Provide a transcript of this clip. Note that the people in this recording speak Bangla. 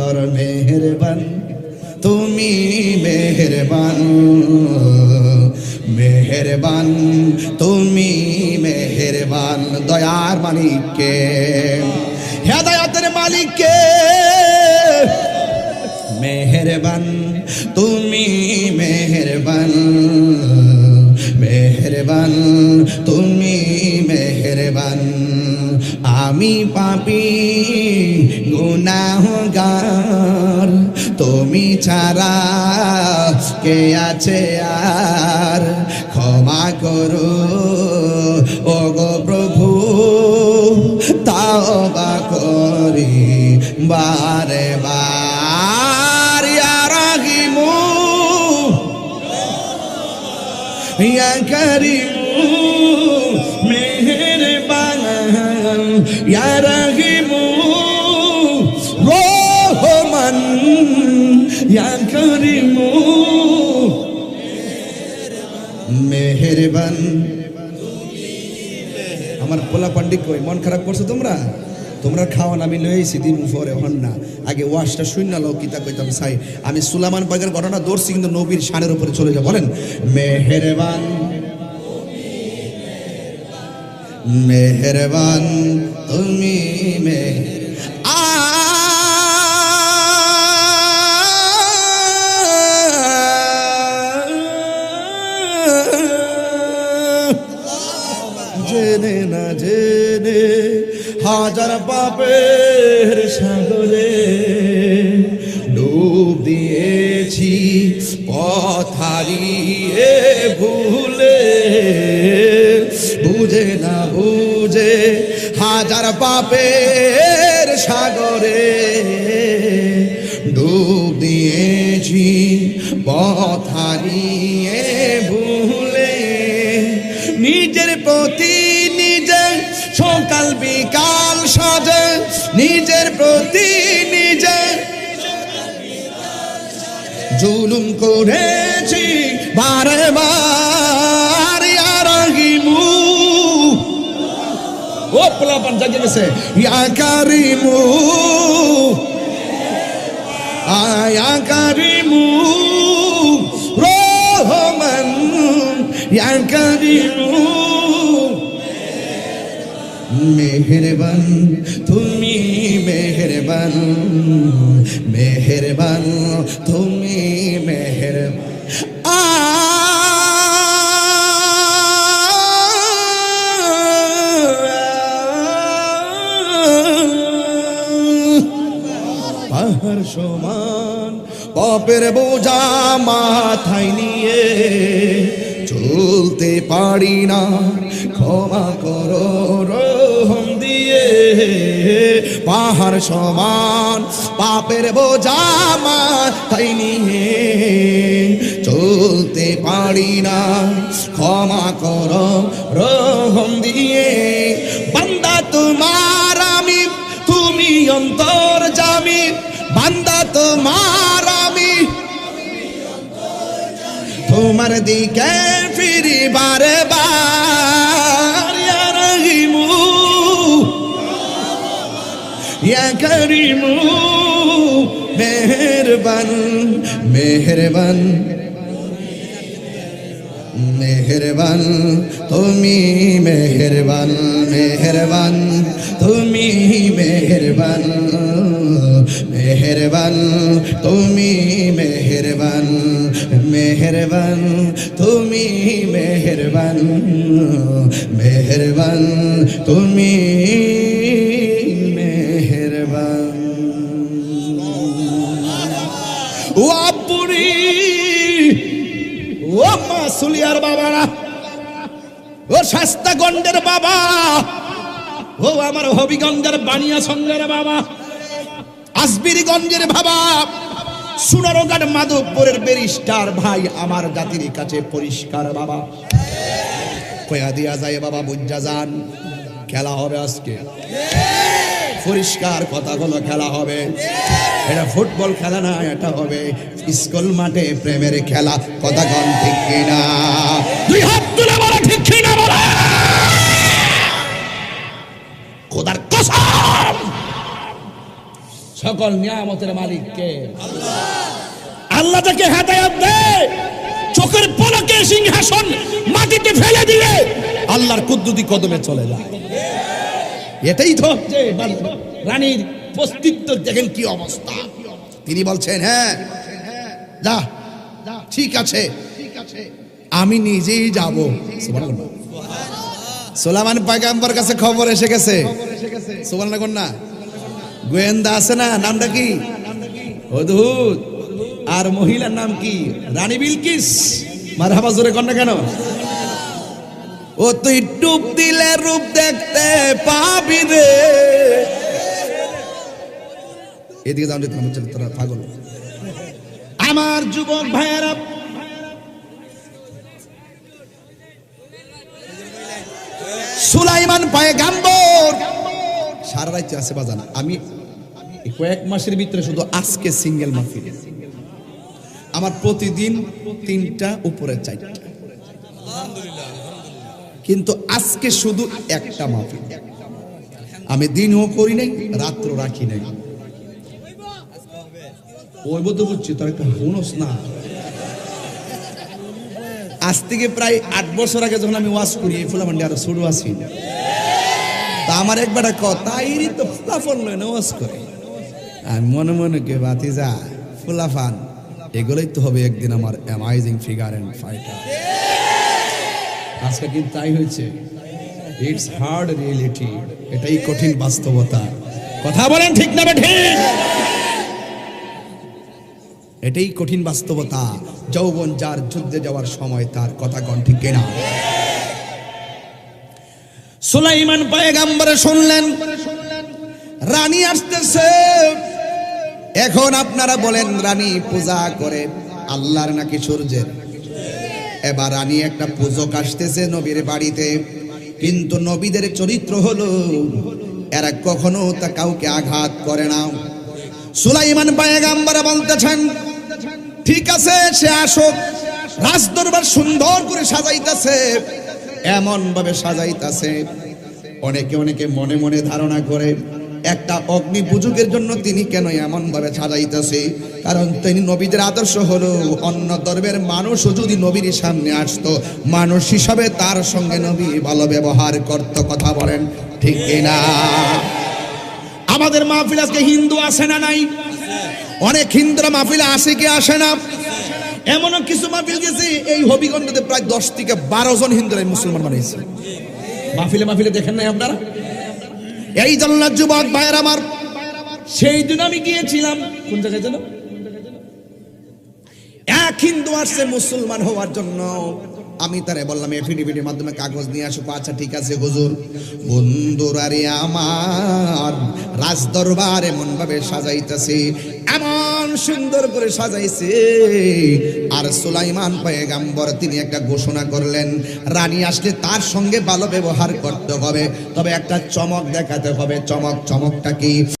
সুন্দর মেহেরবান, তুমি মেহেরবান। মেহেরবান, তুমি মেহেরবান, দয়ার মালিককে। হেদায়তের মালিককে। মেহেরবান, তুমি মেহেরবান। মেহেরবান, তুমি মেহেরবান। আমি পাপি, গুনাহগার। তুমি ছাড়া কে আছে আর? ক্ষমা করো ও গো প্রভু তাও বা করি বারে বার ইয়া করিমু। ইয়া রাহিমু রহমান ইয়া করিমু মেহেরবান আমার পোলা পান্ডিক কই মন খারাপ করছ তোমরা তোমরা খাওয়ান আমি লইছি দিন পরে হন না আগে ওয়াশটা শূন্য লোক কিতা কইতাম সাই আমি সুলামান পাকের ঘটনা দৌড়ছি কিন্তু নবীর শানের উপরে চলে যা বলেন মেহেরবান মেহেরবান তুমি মেহের জেনে না জেনে হাজার পাপের সাগরে বুঝে না বুঝে হাজার পাপের সাগরে ডুব দিয়েছি পথারিয়ে ভুলে। নিজের প্রতি নিজে সকাল বিকাল সাজে, নিজের প্রতি নিজে জুলুম করেছি বারে বার। ও পোলাপান জাগে গেছে ইয়া কারিমু আয়া কারিমু রহমান ইয়া কারিমু মেহেরবান তুমি মেহেরবান মেহেরবান তুমি মেহের পাহাড় সমান। পাপের বোঝা মাথায় নিয়ে চলতে পারি না। ক্ষমা করো রহম দিয়ে। পাহাড় সমান, পাপের বোঝা মাথায় নিয়ে চলতে পারি না। ক্ষমা করো রহম দিয়ে। বান্দা তোমার বান্দা তোমার আমি। তোমার দিকে ফিরি বারে বার করিমু। মেহেরবান মেহেরবান। মেহেরবান, তুমি মেহেরবান মেহেরবান। তুমি মেহেরবান। মেহেরবান, তুমি মেহেরবান মেহেরবান, তুমি মেহেরবান মেহেরবান, তুমি মেহেরবান। ও ও মাসুলিয়ার বাবারা বাবা, ও আমার হবিগঞ্জের বানিয়া সঙ্গের বাবা। আসবিরিগঞ্জের বাবা সুনারঘাট মাধবপুরের বেরিস্টার ভাই আমার জাতির কাছে পরিষ্কার বাবা। কয়া দিয়া যায় বাবা, বুঝা যান, খেলা হবে আজকে। পরিষ্কার কথাগুলো খেলা হবে। এটা ফুটবল খেলা না, এটা হবে স্কুল মাঠে প্রেমের খেলা। কথা কন ঠিক কিনা? দুই হাত তুলে বলো, ঠিক কিনা বলো? খোদার কসম! সকল নিয়ামতের মালিক কে আল্লাহ তাকে হেদায়াত দেয় চোখের পলকে সিংহাসন মাটিতে ফেলে দিলে আল্লাহর কুদ্দুতি কদমে চলে যায়। এটাই তো রানীর অস্তিত্ব দেখেন কি অবস্থা। তিনি বলছেন হ্যাঁ যা ঠিক আছে। আমি নিজেই যাব। সোলামান পায়গাম্বার কাছে খবর এসে গেছে। সোমান না গোয়েন্দা আছে না? নামটা কি? অদ্ভুত। আর মহিলার নাম কি? রানী বিলকিস? মার হাবা জোরে কন্যা কেন? ও তুই ডুব দিলে রূপ দেখতে পাবি রে। এদিকে যাও যেতে আমার তোরা পাগল। আমার যুবক ভাইয়েরা, সুলাইমান পায়ে গাম্বর সারা রাজ্যে আছে বাজান। আমি কয়েক মাসের ভিতরে শুধু আজকে সিঙ্গেল মাহফিল। আমার প্রতিদিন তিনটা, উপরে চারটা। কিন্তু আজকে শুধু একটা মাহফিল। আমি দিনও করি নাই রাত্র রাখি নাই। ওই বোধ বুঝছি তোর একটা হুনস না। আজ থেকে প্রায় আট বছর আগে যখন আমি ওয়াশ করি, এই ফুলামান্ডি আরও ছোট আছি। তা আমার একবার তাইরই তো ফুলাফন লয় না ওয়াজ করে আমি মনে মনে কে বাতি যা ফুলাফান, এগুলোই তো হবে একদিন আমার অ্যামাইজিং ফিগার অ্যান্ড ফাইটার আজকে কিন্তু তাই হয়েছে। ইটস হার্ড রিয়েলিটি এটাই কঠিন বাস্তবতা। কথা বলেন ঠিক না ঠিক এটাই কঠিন বাস্তবতা। যৌবন যার যুদ্ধে যাওয়ার সময় তার কথা কন ঠিক কিনা? সুলাইমান পায়গাম্বরে শুনলেন, রানী আসতেছে। এখন আপনারা বলেন, রানী পূজা করে আল্লাহর নাকি সূর্যের? এবার রানী একটা পূজক আসতেছে নবীর বাড়িতে, কিন্তু নবীদের চরিত্র হলো, এরা কখনো তা কাউকে আঘাত করে না। সুলাইমান পায়গাম্বরে বলতেছেন, ঠিক আছে, সে আসুক। রাজদরবার সুন্দর করে সাজাইতেছে। এমন ভাবে সাজাইতেছে। অনেকে অনেকে মনে মনে ধারণা করে, একটা অগ্নি পুজোকের জন্য তিনি কেন এমন ভাবে সাজাইতেছে? কারণ তিনি নবীদের আদর্শ হলো, অন্য ধর্মের মানুষও যদি নবীর সামনে আসতো, মানুষ হিসাবে তার সঙ্গে নবী ভালো ব্যবহার করত, কথা বলেন ঠিক কিনা? আমাদের মাহফিল আজকে হিন্দু আসে না নাই? অনেক হিন্দুরা মাহফিলে আসে কি আসে না? এমনও কিছু মাহফিল গেছি, এই হবিগঞ্জতে প্রায় দশ থেকে বারো জন হিন্দুরা মুসলমান বানিয়েছে মাহফিলে মাহফিলে দেখেন নাই আপনারা? এই জল্লার যুবক ভাইয়ের আমার, সেই দিন আমি গিয়েছিলাম। কোন জায়গায় যেন? এক হিন্দু আসছে মুসলমান হওয়ার জন্য। আমি তারে বললাম এফিডেভিটের মাধ্যমে কাগজ নিয়ে আসো। আচ্ছা ঠিক আছে, হুজুর। বন্ধুরারে আমার রাজদরবার এমন ভাবে সাজাইতেছে, এমন সুন্দর করে সাজাইছে। আর সুলাইমান পয়গাম্বর, তিনি একটা ঘোষণা করলেন, রানী আসলে তার সঙ্গে ভালো ব্যবহার করতে হবে। তবে একটা চমক দেখাতে হবে। চমক, চমকটা কি?